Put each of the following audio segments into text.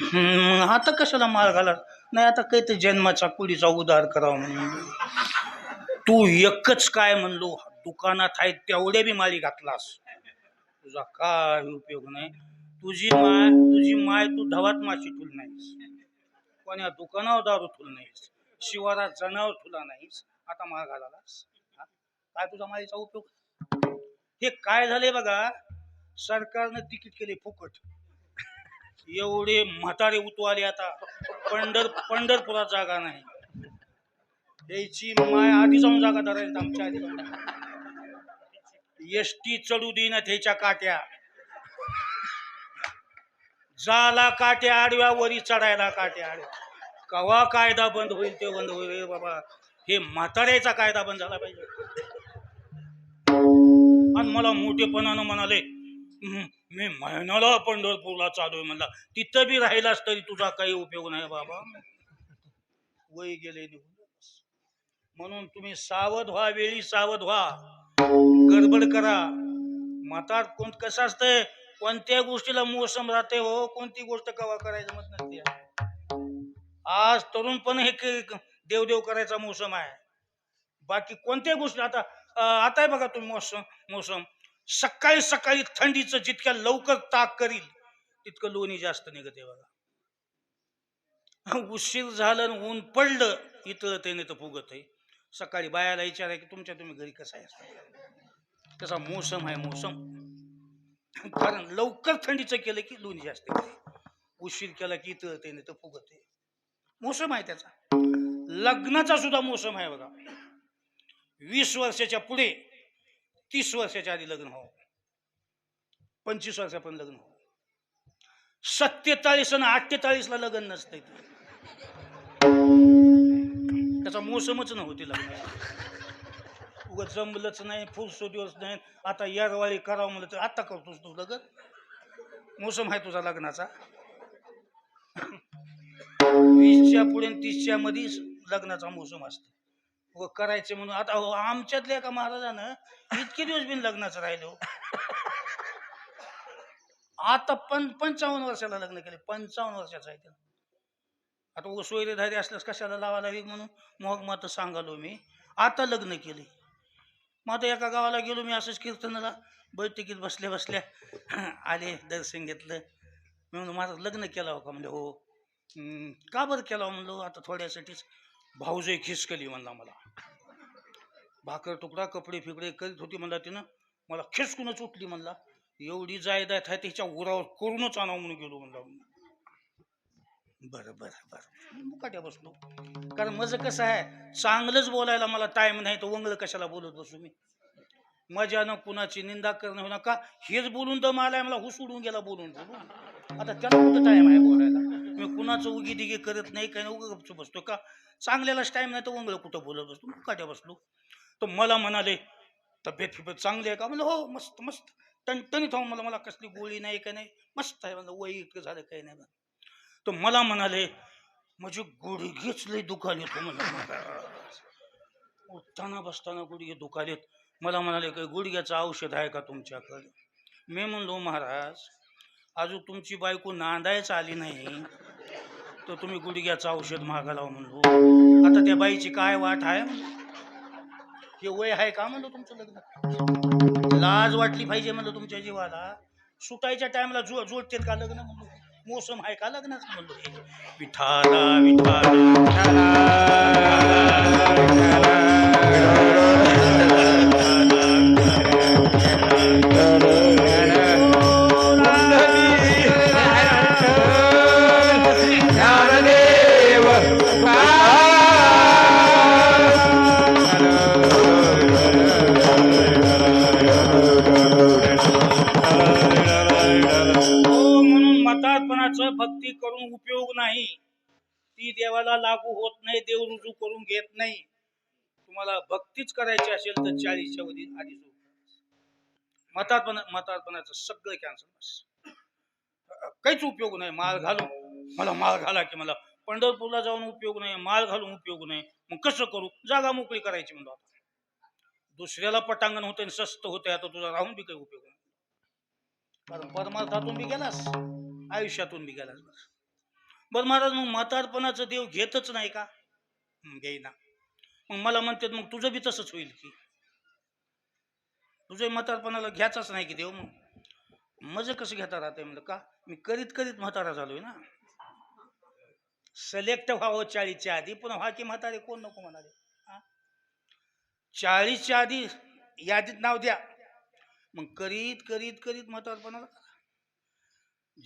हम्म, आता कशाला माल घाला नाही आता काही तर जन्माचा कुडीचा उद्धार करावा म्हणून. तू एकच काय म्हणलो दुकानात आहे तेवढे बी माली घातलास. तुझा काय उपयोग नाही. तुझी माय तुझी माय तू धवात माशी ठुल नाहीस. कोण्या दुकानावर दारू ठुल नाहीस. शिवारात जनावर ठुला नाहीस. आता माळ घालालास? काय तुझा मालीचा उपयोग? हे काय झाले बघा? सरकारनं तिकीट केले फुकट. एवढे म्हातारे उतवाले आता. पंढर पंढरपुरात जागा नाही. द्यायची माय आधी जाऊन जागा धरायचं आमच्या आधी. एस टी चढू देईना त्याच्या काट्या. जाला काट्या आडव्या वरी चढायला काट्या आडव्या. कवा कायदा बंद होईल ते बंद होईल. रे बाबा हे म्हाताऱ्याचा कायदा बंद झाला पाहिजे. आणि मला मोठेपणानं म्हणाले मी महिन्याला पंढरपूरला चालू आहे म्हणला तिथं बी राहिलास तरी तुझा काही उपयोग नाही बाबा. वय गेले निघून म्हणून तुम्ही सावध व्हा वेळी सावध व्हा. गडबड करा. म्हातार कोण कसं असतंय? कोणत्या गोष्टीला मोसम राहते हो? कोणती गोष्ट कवा करायचं मत नसते. आज तरुण पण हे देवदेव करायचा मोसम आहे. बाकी कोणत्याही गोष्टी आता आता आहे बघा तुम्ही मोसम मोसम. सकाळी सकाळी थंडीचं जितक्या लवकर ताक करील तितकं लोणी जास्त निघते बघा. उशीर झालं आणि ऊन पडलं इथं ते नाही तर फुगत आहे सकाळी बायाला विचाराय की तुमच्या तुम्ही घरी कसं आहे? कसा मोसम आहे मोसम? कारण लवकर थंडीचं केलं की लोणी जास्त उशीर केला की इथं ते नाही तर फुगत आहे मोसम आहे त्याचा. लग्नाचा सुद्धा मोसम आहे बघा. वीस वर्षाच्या पुढे तीस वर्षाच्या आधी लग्न हो. पंचवीस वर्षापर्यंत लग्न हो. सत्तेचाळीस आणि अठ्ठेचाळीसला लग्न नसतंय ते त्याचा मोसमच नव्हती लग्न उगं जमलंच नाही फुलसो दिवस नाही. आता यारवाळी करावं म्हणलं तर आता करतोस तू लग्न. मोसम आहे तुझा लग्नाचा. वीसच्या पुढे तीसच्या मध्ये लग्नाचा मोसम असतो व करायचे म्हणून. आता हो, आमच्यातल्या एका महाराजानं इतके दिवस बिन लग्नाचं राहिले. हो. आता पण पंचावन्न वर्षाला लग्न केले. पंचावन्न वर्षाचं आहे त्यानं. आता व धारी असल्यास कशाला लावा लावी म्हणून? मग मात्र सांगालो मी. आता लग्न केले. मग आता एका गावाला गेलो मी असंच कीर्तनाला. बैठकीत बसल्या बसल्या आले दर्शन घेतलं. मी म्हणून माझं लग्न केलं हो का? म्हणजे हो. का बरं केलं? म्हणलो आता थोड्यासाठीच. भाऊजय खिसकली म्हणला मला. भाकर तुकडा कपडे फिकडे करीत होती म्हणला तिनं. मला खिसकूनच उठली म्हणला. एवढी जायदाद आहे तिच्या उरावर करूनच आणावं म्हणून गेलो म्हणला. बरं बरं बरं. मुकाट्या बसलो. कारण माझं कसं आहे चांगलंच बोलायला मला टाइम नाही तर वंगळ कशाला बोलत बसू मी? मजानं कुणाची निंदा करणं हो नका. हेच बोलून दम आलाय मला हुस उडून गेला बोलून. बोलून आता त्याला कुठं टाइम आहे बोलायला? मी कुणाचं उगी दिगी करत नाही काही उगं गपचूप बसतो का? चांगल्यालाच टाईम नाही तर उंगलं कुठं बोलत बसतो? मुकाट्या बसलो. तर मला म्हणाले तब्येत फिबेत चांगली आहे का? म्हणलं हो मस्त मस्त. टणटणीत हो मला मला कसली गोळी नाही काय नाही. मस्त आहे म्हणलं वय इतकं झालं काही नाही. तर मला म्हणाले म्हणजे गुडघेच लई दुखालेत हो म्हणलं. उठताना बसताना गुडघे दुखालेत मला म्हणाले काही गुडघ्याचं औषध आहे का तुमच्याकडे? मी म्हणलो महाराज अजून तुमची बायको नांदायच आली नाही. तर तुम्ही गुडघ्याचं औषध मागायला म्हणलो. आता त्या बाईची काय वाट आहे? हे वय आहे का म्हणलं तुमचं लग्न? लाज वाटली पाहिजे म्हणलं तुमच्या जीवाला. सुटायच्या टायमाला जो जोडते का लग्न म्हणलो? मोसम आहे का लग्नाचं म्हणलो? हे विठाला विठाला. ती देवाला लागू होत नाही देव रुजू करून घेत नाही. तुम्हाला भक्तीच करायची असेल तर चाळीसच्या वधी आधी सुरू म्हातारपणा म्हातारपणाचं सगळं कॅन्सल बस. काहीच उपयोग नाही माळ घालून. मला माळ घाला की मला पंढरपूरला जाऊन उपयोग नाही माळ घालून उपयोग नाही. मग कसं करू? जागा मोकळी करायची म्हणतो आता. दुसऱ्याला पटांगण होते स्वस्त होते आता तुझा राहून बी काही उपयोग नाही. कारण परमार्थातून बी गेलास आयुष्यातून बी गेलास बस. बरं महाराज मग म्हातारपणाचं देव घेतच नाही का? घेईना. मग मला म्हणतात मग तुझं बी तसंच होईल की. तुझं म्हातारपणाला घ्यायचाच नाही की देव मग. मज कसं घेता राहते म्हणलं का? मी करीत करीत म्हातारा झालोय ना. सिलेक्ट व्हावं चाळीसच्या आधी पुन्हा व्हा की म्हातारे कोण नको म्हणाले? हा? चाळीसच्या आधी यादीत नाव द्या. मग करीत करीत करीत म्हातारपणाला.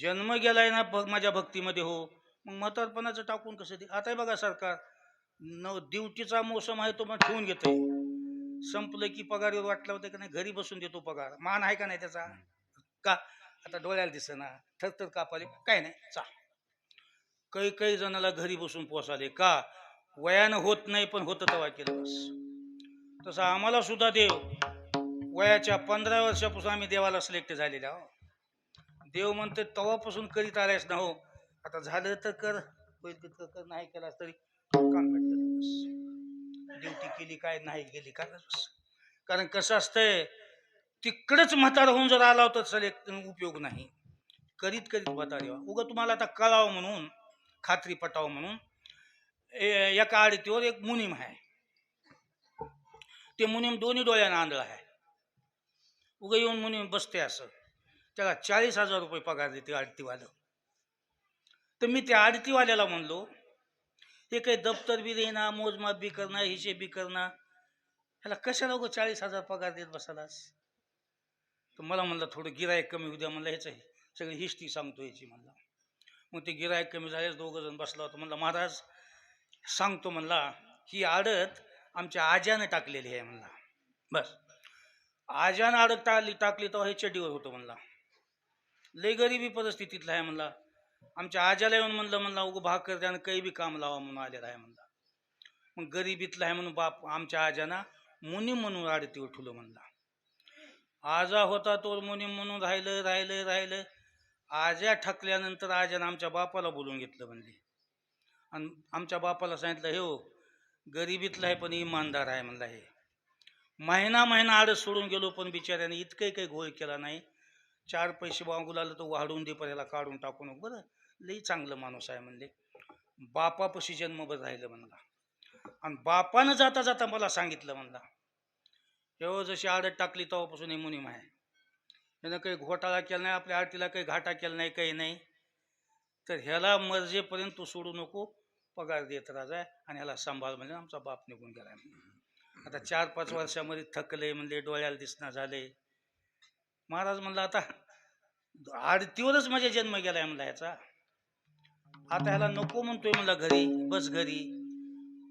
जन्म गेलाय ना माझ्या भक्तीमध्ये हो. मग म्हातारपणाचं टाकून कसं दे आता बघा सरकार न ड्युटीचा मोसम आहे तो मग ठेवून घेतोय. संपलं की पगार वाटला होता का नाही घरी बसून देतो पगार. मान आहे का नाही त्याचा? का? आता डोळ्याला दिसेना. थरथर कापाले. काय नाही. चा. काही काही जणाला घरी बसून पोसाले. का? वयानं होत नाही पण होतं तेव्हा केलं बस. तसं आम्हाला सुद्धा देव वयाच्या पंधरा वर्षापासून आम्ही देवाला सिलेक्ट झालेले आहो देव म्हणते तवापासून करीत आलायस ना हो. आता झालं तर कर होईल तितकं कर नाही केलास तरी काम ड्युटी केली काय नाही गेली का कारण कसं असतंय तिकडंच म्हातारा होऊन जर आला होता चल एक उपयोग नाही. करीत करीत म्हातार येवा उगं तुम्हाला आता कळावं म्हणून खात्री पटावं म्हणून एका आडतीवर एक मुनिम आहे. ते मुनिम दोन्ही डोळ्यानं आणलं आहे. उगं येऊन मुनिम बसते असं. त्याला चाळीस हजार रुपये पगार देते आडतीवालं. तर मी त्या आडतीवाल्याला म्हणलो हे काही दप्तर बी देणार मोजमाप बी करणार हिशेब बी करणार ह्याला कशाला उगं चाळीस हजार पगार देत बसालास? तर मला म्हणलं थोडं गिरायक कमी उद्या म्हणलं ह्याचं सगळी हिस्ट्री सांगतो याची. म्हणलं. मग ते गिरायक कमी झालेच दोघं जण बसला होता. म्हणलं महाराज सांगतो. म्हणला ही आडत आमच्या आज्यानं टाकलेली आहे. म्हणला. बस. आज्यानं आडत टाकली टाकली तेव्हा हे चड्डीवर होतं. म्हणला लय गरिबी परिस्थितीतला आहे. म्हणला आमच्या आज्याला येऊन म्हणलं म्हणलं उगं भाकर त्यानं काही बी काम लावा म्हणून आलेला आहे म्हणला. मग गरिबीतला आहे म्हणून बाप आमच्या आज्याना मुनी म्हणून आडतीवर ठुलं म्हणला. आजा होता तो मुनीम म्हणून राहिलं राहिलं राहिलं. आज्या ठकल्यानंतर आज्यानं आमच्या बापाला बोलून घेतलं म्हणले. आणि आमच्या बापाला सांगितलं हे हो गरिबीतलं आहे पण इमानदार आहे म्हणला हे. महिना महिना आडत सोडून गेलो पण बिचाऱ्याने इतकंही काही घोळ केला नाही. चार पैसे बागू आलं तर वाढून दे पण याला काढून टाकू नको बरं. लई चांगलं माणूस आहे म्हणले. बापापाशी जन्मभर राहिलं म्हणला. आणि बापानं जाता जाता मला सांगितलं म्हणला. हो जशी आडत टाकली तेव्हापासून हे मुनिम आहे. यानं काही घोटाळा केला नाही आपल्या आरतीला काही घाटा केला नाही काही नाही. तर ह्याला मर्जेपर्यंत तू सोडू नको पगार देत राजा आणि ह्याला सांभाळ म्हणजे आमचा बाप निघून गेला आता चार पाच वर्षामध्ये थकले म्हणले डोळ्याला दिसणं झाले. महाराज म्हणला आता आरतीवरच माझा जन्म गेला आहे म्हणला ह्याचा आता ह्याला नको म्हणतोय म्हणला घरी बस घरी.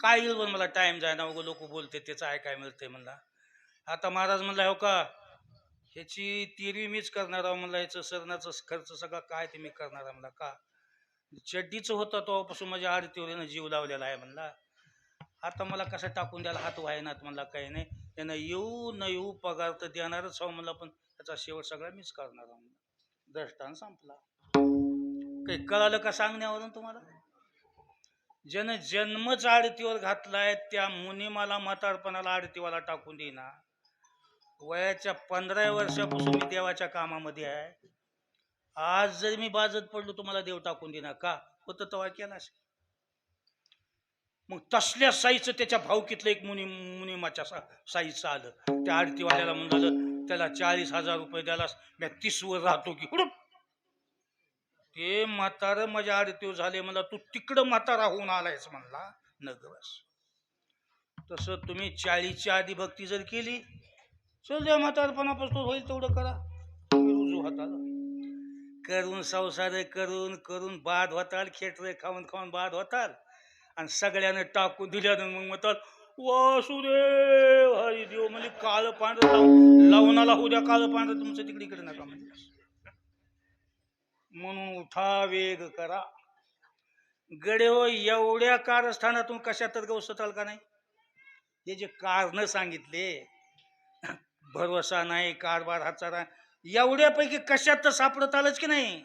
काय येईल पण मला टाइम जाय ना लोक बोलते त्याचं आहे काय मिळतंय म्हणला. आता महाराज म्हणला हो का ह्याची तिरवी मीच करणार आहो म्हणला ह्याचं सरणाचं खर्च सगळा काय ते मी करणार आहे म्हणला का? चड्डीचं होतं तेव्हापासून माझ्या आरतीवरीनं यानं जीव लावलेला आहे म्हणला. आता मला कसं टाकून द्यायला हात व्हायनात म्हणला काही नाही. त्यांना येऊ न येऊ पगार तर देणारच हो म्हणला पण त्याचा शेवट सगळा मीच करणार आहो म्हणला. दृष्टान संपला. काही कळालं का सांगण्यावरून तुम्हाला? ज्यानं जन्मच आडतीवर घातलाय त्या मुनिमाला म्हातारपणाला आडतीवाला टाकून देईना. वयाच्या पंधरा वर्षापासून मी देवाच्या कामामध्ये आहे. आज जर मी बाजत पडलो तुम्हाला देव टाकून देणार का? होतं तवा केला असेल. मग तसल्या साईचं त्याच्या भावकीतलं एक मुनी मुनिमाच्या साईचं आलं. त्या आडतीवाल्याला म्हणालं त्याला चाळीस हजार रुपये द्यालास. मी तीसवर राहतो की ते म्हातारं माझ्या आडतीवर झाले म्हणला तू तिकडं म्हातारा होऊन आलायस म्हणला नगरस बस तसं तुम्ही चाळीसच्या आधी भक्ती जर केली चल द्या म्हातारपणापासून होईल तेवढं करा. रुजू हाताला करून संसार करून करून बाद होताल खेटर खाऊन खाऊन बाद होताल. आणि सगळ्यानं टाकून दिल्यानं मग म्हणतात वासुदेव हरी देव म्हणजे काळं पांढरं लावून लावणाला उद्या द्या काळं पांढरं तुमचं तिकडे इकडे नका म्हणजे म्हणून उठा वेग करा. गडे हो एवढ्या कारस्थानातून कशा तर गवसताल का नाही? हे जे कारण सांगितले भरवसा नाही कारभार हाचारा एवढ्यापैकी कशात तर सापडत आलंच की नाही?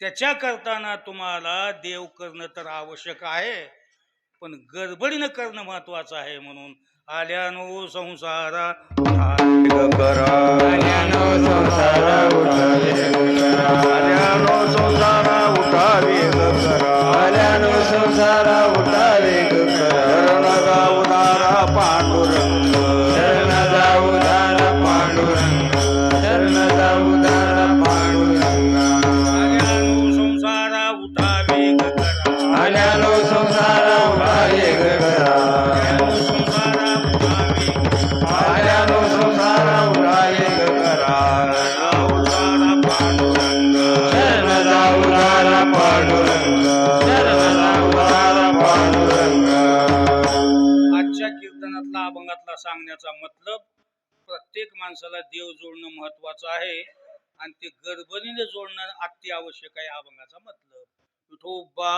त्याच्या करताना तुम्हाला देव करणं तर आवश्यक आहे. पण गडबडीनं करणं महत्वाचं आहे म्हणून आल्यानो संसारा. आल्यानो संसारा उठावे करा संसारा उठावे संसारा उठावे सांगण्याचा मतलब प्रत्येक माणसाला देव जोडणं महत्वाचं आहे. आणि ते गडबडीने जोडणं अत्यावश्यक आहे अभंगाचा मतलब. विठोबा